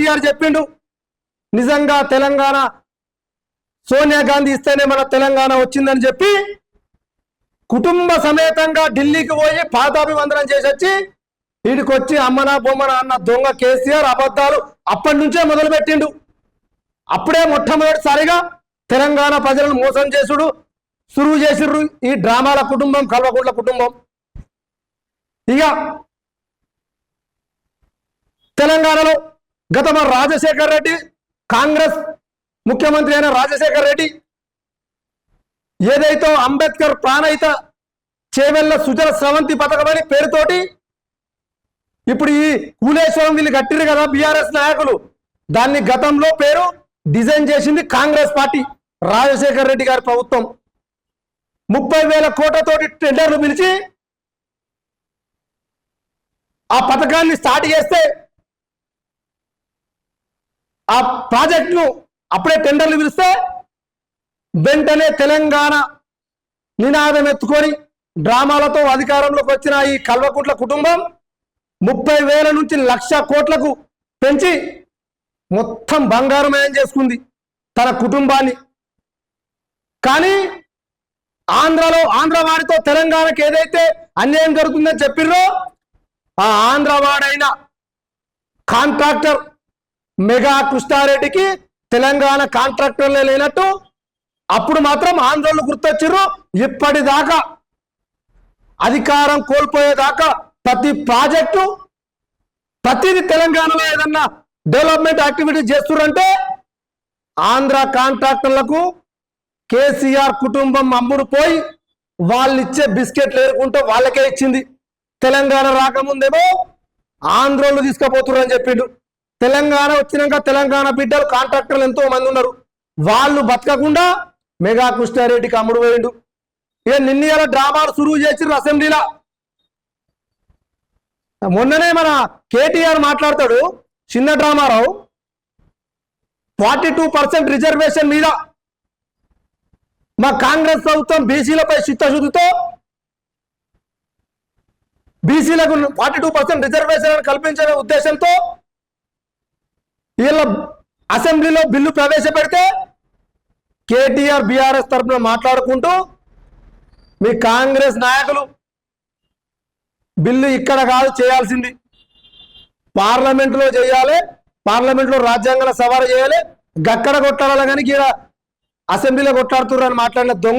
కేసీఆర్ చెప్పిండు. నిజంగా తెలంగాణ సోనియా గాంధీ ఇస్తేనే మన తెలంగాణ వచ్చిందని చెప్పి కుటుంబ సమేతంగా ఢిల్లీకి పోయి పాదాభివందనం చేసొచ్చి వచ్చి వీడికి వచ్చి అమ్మనా బొమ్మన అన్న దొంగ కేసీఆర్ అబద్ధాలు అప్పటి నుంచే మొదలుపెట్టిండు. అప్పుడే మొట్టమొదటిసారిగా తెలంగాణ ప్రజలను మోసం చేసుడు సురువు చేసిర్రు ఈ డ్రామాల కుటుంబం కల్వకుంట్ల కుటుంబం. ఇక తెలంగాణలో గత మన రాజశేఖర్ రెడ్డి కాంగ్రెస్ ముఖ్యమంత్రి అయిన రాజశేఖర్ రెడ్డి ఏదైతే అంబేద్కర్ ప్రాణయిత చేవెళ్ళ సుజల స్రవంతి పథకం పేరుతోటి ఇప్పుడు ఈ కూలేశ్వరం వీళ్ళు కట్టిరు కదా బీఆర్ఎస్ నాయకులు. దాన్ని గతంలో పేరు డిజైన్ చేసింది కాంగ్రెస్ పార్టీ రాజశేఖర్ రెడ్డి గారి ప్రభుత్వం. ముప్పై వేల కోట్లతోటి టెండర్లు పిలిచి ఆ పథకాన్ని స్టార్ట్ చేస్తే ఆ ప్రాజెక్టును అప్పుడే టెండర్లు పిలిస్తే వెంటనే తెలంగాణ నినాదం ఎత్తుకొని డ్రామాలతో అధికారంలోకి వచ్చిన ఈ కల్వకుట్ల కుటుంబం ముప్పై వేల నుంచి లక్ష కోట్లకు పెంచి మొత్తం బంగారమయం చేసుకుంది తన కుటుంబాన్ని. కానీ ఆంధ్రలో ఆంధ్ర వారితో తెలంగాణకి ఏదైతే అన్యాయం జరుగుతుందని చెప్పిర్రో ఆ ఆంధ్రవాడైన కాంట్రాక్టర్ మెగా కృష్ణారెడ్డికి తెలంగాణ కాంట్రాక్టర్లే లేనట్టు అప్పుడు మాత్రం ఆంధ్రోళ్ళు గుర్తొచ్చిర్రు. ఇప్పటిదాకా అధికారం కోల్పోయేదాకా ప్రతి ప్రాజెక్టు ప్రతిది తెలంగాణలో ఏదన్నా డెవలప్మెంట్ యాక్టివిటీ చేస్తురంటే ఆంధ్ర కాంట్రాక్టర్లకు కేసీఆర్ కుటుంబం అమ్ముడు పోయి వాళ్ళు ఇచ్చే బిస్కెట్లు ఏరుకుంటూ వాళ్ళకే ఇచ్చింది. తెలంగాణ రాకముందేమో ఆంధ్రోళ్ళు తీసుకుపోతున్నారు అని చెప్పిండు. తెలంగాణ వచ్చినాక తెలంగాణ బిడ్డలు కాంట్రాక్టర్లు ఎంతో మంది ఉన్నారు. వాళ్ళు బతకకుండా మెగా కృష్ణారెడ్డికి అమ్ముడు పోయిండు. ఇక నిన్న డ్రామాలు సురువు చేసిర్రు అసెంబ్లీలో. మొన్ననే మన కేటీఆర్ మాట్లాడతాడు చిన్న డ్రామారావు ఫార్టీ టూ పర్సెంట్ రిజర్వేషన్ మీద. మా కాంగ్రెస్ ప్రభుత్వం బీసీలపై చిత్తశుద్ధితో బీసీలకు ఫార్టీ టూ పర్సెంట్ రిజర్వేషన్ కల్పించే ఉద్దేశంతో వీళ్ళ అసెంబ్లీలో బిల్లు ప్రవేశపెడితే కేటీఆర్ బీఆర్ఎస్ తరఫున మాట్లాడుకుంటూ మీ కాంగ్రెస్ నాయకులు బిల్లు ఇక్కడ కాదు చేయాల్సింది. పార్లమెంట్లో చేయాలి పార్లమెంట్లో రాజ్యాంగాల సవాలు చేయాలి గక్కడ కొట్టాలని కానీ ఈడ అసెంబ్లీలో కొట్లాడుతున్నారు అని మాట్లాడిన దొంగ